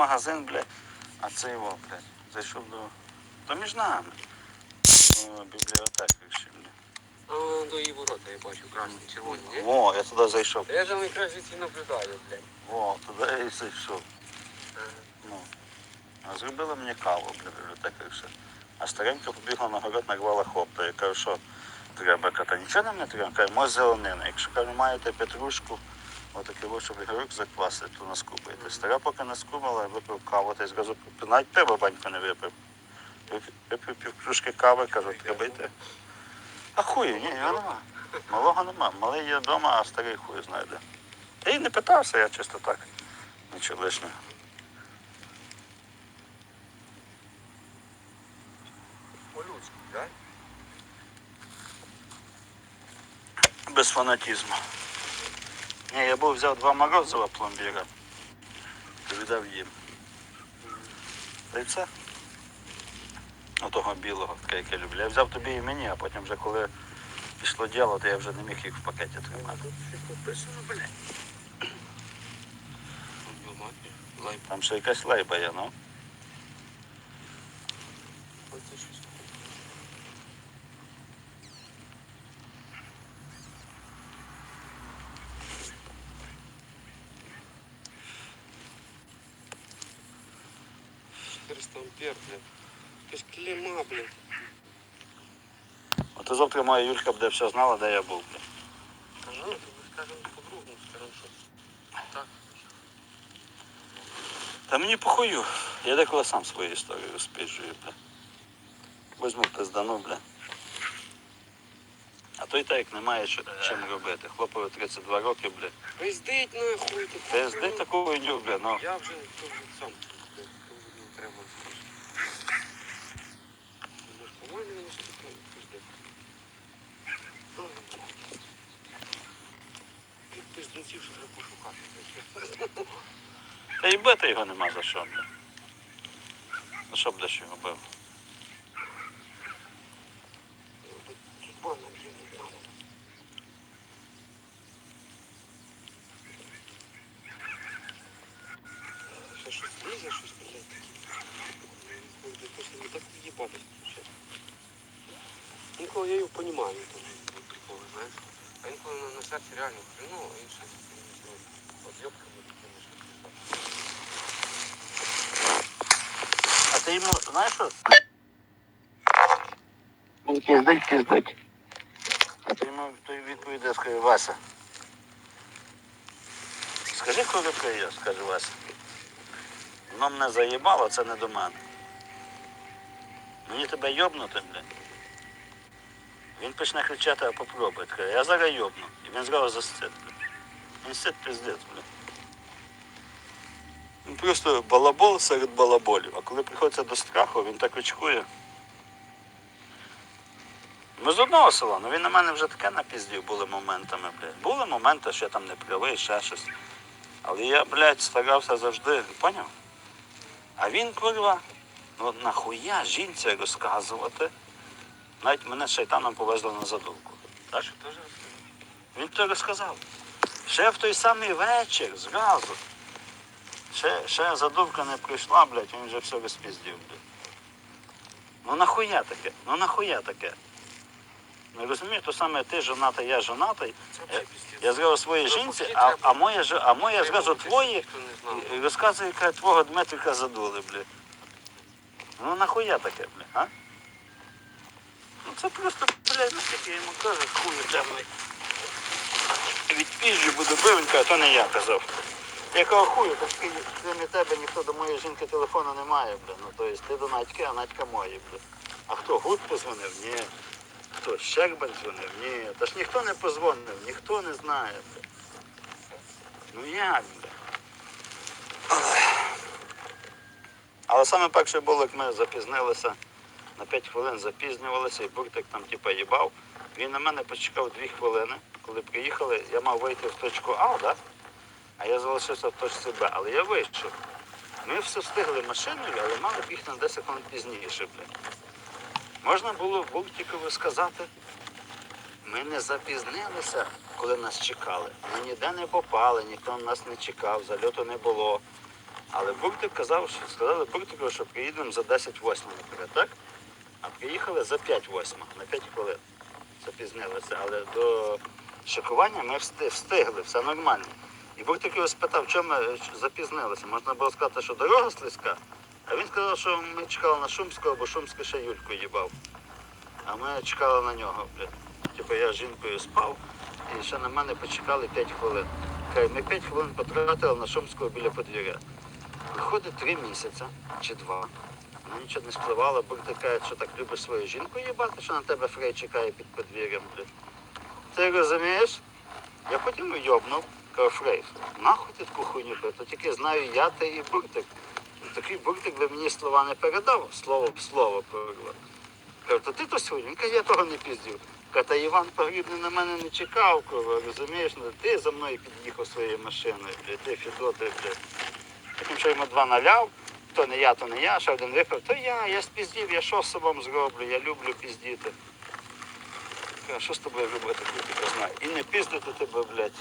магазин, блядь, а це його, блядь. Зайшов до. То між нами. О, бібліотека ще, блядь. А до її ворота я бачу, красні, червоні, ні? Во, я туди зайшов. Я там якраз звідси наблюдаю, блядь. Во, туди я і зайшов. Ага. Ну. А зробила мені каву, блядь, бібліотека і все. А старенька побігла на город, нарвала хопта. Я кажу, що треба ката. Нічого нам не треба. Каже, може зеленина. Якщо кажу, маєте петрушку, отакий щоб ігорок заквасити, то наскубаєте. Стара поки наскубала, випив каву, та й зразу навіть тебе баньку не випив. Випив- Випив пів кружки кави, кажу, треба йти. А хую, ні, його нема. Малого нема. Малий є вдома, а старий хуй знайде. Я й не питався, я чисто так. Нічого лишнього. По-людськи, так? Без фанатизму. Ні, я був взяв два морозива пломбіра. Віддав їм. Все. Отого білого, таке, яке люблю. Я взяв тобі і мені, а потім вже коли пішло діло, то я вже не міг їх в пакеті тримати. Там ще якась лейба є, ну. Оце щось. Четыреста ампер, блядь. Якась клема, блядь. От завтра моя Юлька буде все знала, де я був. Та ну, ми скажемо по-другому, скажемо, що так. Та мені похую. Я деколи сам свою історію розпіжую, бля. Возьму пиздану, бля. А то і так як немає що, чим робити. Хлопові 32 роки, бля. Пиздить нахуй. Ти хуйню. таку хуйню, бля, ну. Я вже вже сам. блядь, то вже не треба. Ну, ж, По-моєму, він ще таке пиздить. Ой, блядь. Тих пиздунців, що пошукати. Та й бити його нема за що. За що б десь його бив? Щось лізе, щось, блядь. Ну, не так їбатись, чесно. Інколи я його понімаю, там, ну, приколи, знаєш. А інколи на, серці реально хреново, а інше, от йобками такими, що. А ти йому, знаєш що? Піздить, піздить. А ти йому той відповідає, скаже, Вася. Скажи, коли приїзд, скаже Вася. Воно мене заїбало, це не до мене. Мені тебе йобнути, блядь. Він почне кричати, а попробуй. Каже, я зараз йобну. І він зразу застит. Він сит пиздець, блядь. Він просто балабол серед балаболів. А коли приходиться до страху, він так очкує. Ми з одного села, ну він на мене вже таке напіздів були моментами, блядь. Були моменти, що я там не правий, ще щось. Але я, блядь, старався завжди, поняв? А він, курва, ну нахуя жінці розказувати. Навіть мене з шайтаном повезли на задумку. Так? Теж. Він то розказав. Ще в той самий вечір, зразу. Ще, ще задумка не прийшла, блядь, він вже все розпіздів, блядь. Ну нахуя таке? Ну нахуя таке? Ну розумієш, то саме ти женатий, я женатий. Я, я зразу своїй жінці, а, а моя, а моя зразу твої не розказує, яка твого Дмитрика задули, блядь. Ну нахуя таке, блядь, а? Це просто, блядь, ну я йому кажу, хуй треба. Відпіжджу буду бивенька, а то не я казав. Якого хую, так крім тебе ніхто до моєї жінки телефону не має, блядь. Ну то есть ти до Надьки, а Надька моє, блядь. А хто гуд позвонив? Ні. Хто Щербань дзвонив? Ні. Та ж ніхто не позвонив, ніхто не знає, блядь. Ну як, блядь? Але саме перше було, як ми запізнилися, на 5 хвилин запізнювалися, і буртик там типа їбав. Він на мене почекав 2 хвилини. Коли приїхали, я мав вийти в точку А, да? а я залишився в точці Б. Але я вийшов. Ми все встигли машиною, але мали б їх на 10 секунд пізніше. Блін. Можна було Буртикові сказати, ми не запізнилися, коли нас чекали. Ми ніде не попали, ніхто нас не чекав, зальоту не було. Але Буртик казав, що сказали Буртику, що приїдемо за 10 восьми наперед, так? А приїхали за 5 восьма, на 5 хвилин. Запізнилися. Але до шикування ми встигли, все нормально. І Бог тільки спитав, чому ми е, запізнилися. Можна було сказати, що дорога слизька, а він сказав, що ми чекали на Шумського, бо Шумський ще Юльку їбав. А ми чекали на нього. Типу я з жінкою спав і ще на мене почекали 5 хвилин. Ми 5 хвилин потратили на Шумського біля подвір'я. Виходить три місяці чи два нічого не спливало, Буртик каже, що так любиш свою жінку їбати, що на тебе Фрей чекає під подвір'ям. Ти розумієш? Я потім йобнув, кажу, Фрей, нахуй ти таку хуйню? То тільки знаю я, ти і Буртик. Ну, Такий Буртик би мені слова не передав, слово в слово передав. Кажу, то ти то сьогодні? Він каже, я того не піздів. Каже, та Іван Погрібний на мене не чекав, кого, розумієш? Ну, ти за мною під'їхав своєю машиною, ти фідо, ти, блядь. Потім що йому два наляв, то не я, то не я, ще один випив, то я, я спіздів, я що з собою зроблю, я люблю піздіти. Що з тобою робити, тебе знаю. І не піздити тебе, блядь.